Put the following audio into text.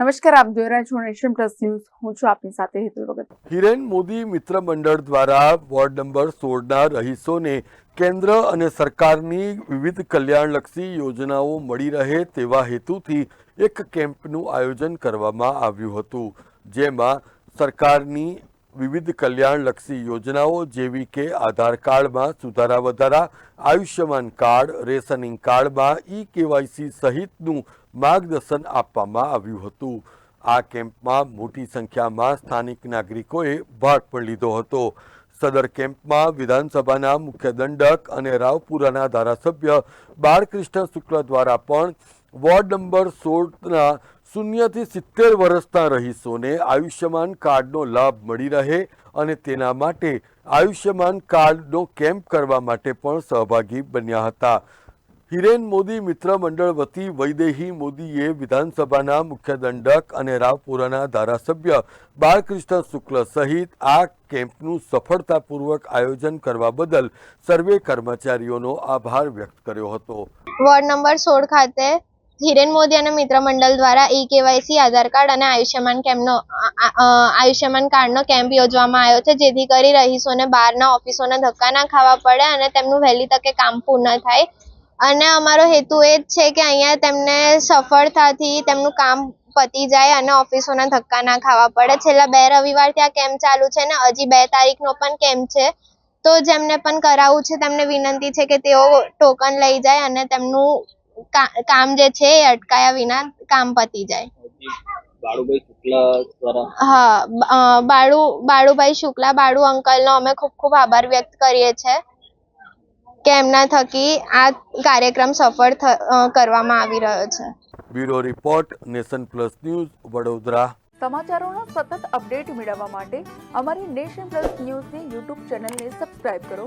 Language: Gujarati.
નમસ્કાર, આપ જોઈ રહ્યા છો નેશન પ્લસ ન્યૂઝ. હું છું આપની સાથે હેતુલ ભગત. હિરેન મોદી મિત્ર મંડળ દ્વારા વોર્ડ નંબર સોળના રહીશોને કેન્દ્ર અને સરકારની વિવિધ કલ્યાણલક્ષી યોજનાઓ મળી રહે તેવા હેતુથી એક કેમ્પનું આયોજન કરવામાં આવ્યું હતું, જેમાં સરકારની વિવિધ કલ્યાણલક્ષી યોજનાઓ જેવી કે આધાર કાર્ડમાં સુધારા વધારા, આયુષ્યમાન કાર્ડ, રેશનિંગ કાર્ડમાં ઈ કેવાયસી સહિતનું માર્ગદર્શન આપવામાં આવ્યું હતું. આ કેમ્પમાં મોટી સંખ્યામાં સ્થાનિક નાગરિકોએ ભાગ પણ લીધો હતો. સદર કેમ્પમાં વિધાનસભાના મુખ્ય દંડક અને રાવપુરાના ધારાસભ્ય બાળકૃષ્ણ શુક્લ દ્વારા પણ વોર્ડ નંબર સોળના શૂન્યથી સિત્તેર વર્ષના રહીશોને આયુષ્યમાન કાર્ડનો લાભ મળી રહે અને તેના માટે આયુષ્યમાન કાર્ડનો કેમ્પ કરવા માટે પણ સહભાગી બન્યા હતા. હિરેન મોદી મિત્ર મંડળ વતી વૈદેહી મોદીએ વિધાનસભાના મુખ્ય દંડક અને રાવપુરાના ધારાસભ્ય બાળકૃષ્ણ શુક્લ સહિત આ કેમ્પનું સફળતાપૂર્વક આયોજન કરવા બદલ સર્વે કર્મચારીઓનો આભાર વ્યક્ત કર્યો હતો. વોર્ડ નંબર સોળ ખાતે હિરેન મોદી અને મિત્ર મંડળ દ્વારા ઈ કેવાયસી, આધાર કાર્ડ અને આયુષ્યમાન કેમ્પનો આયુષ્યમાન કાર્ડનો કેમ્પ યોજવામાં આવ્યો છે, જેથી કરી રહીશોને બહારના ઓફિસોના ધક્કા ના ખાવા પડે અને તેમનું વહેલી તકે કામ પૂર્ણ થાય. અને અમારો હેતુ એ જ છે કે અહીંયા તેમને સફળતાથી તેમનું કામ પતી જાય અને ઓફિસોના ધક્કા ના ખાવા પડે. છેલ્લા બે રવિવારથી આ કેમ્પ ચાલુ છે ને, હજી બે તારીખનો પણ કેમ્પ છે. તો જેમને પણ કરાવવું છે, તેમને વિનંતી છે કે તેઓ ટોકન લઈ જાય અને તેમનું કામ જે છે એ અટકાયા વિના કામ પતી જાય. બાળુભાઈ શુક્લા દ્વારા? હા બાળુ બાળુભાઈ શુક્લા બાળુ અંકલનો અમે ખૂબ ખૂબ આભાર વ્યક્ત કરીએ છીએ કે એમના થકી આ કાર્યક્રમ સફળ કરવામાં આવી રહ્યો છે. Bureau report Nation Plus News Vadodara. સમાચારોનો સતત અપડેટ મેળવવા માટે અમારી નેશન પ્લસ ન્યૂઝની યુટ્યુબ ચેનલને સબસ્ક્રાઇબ કરો.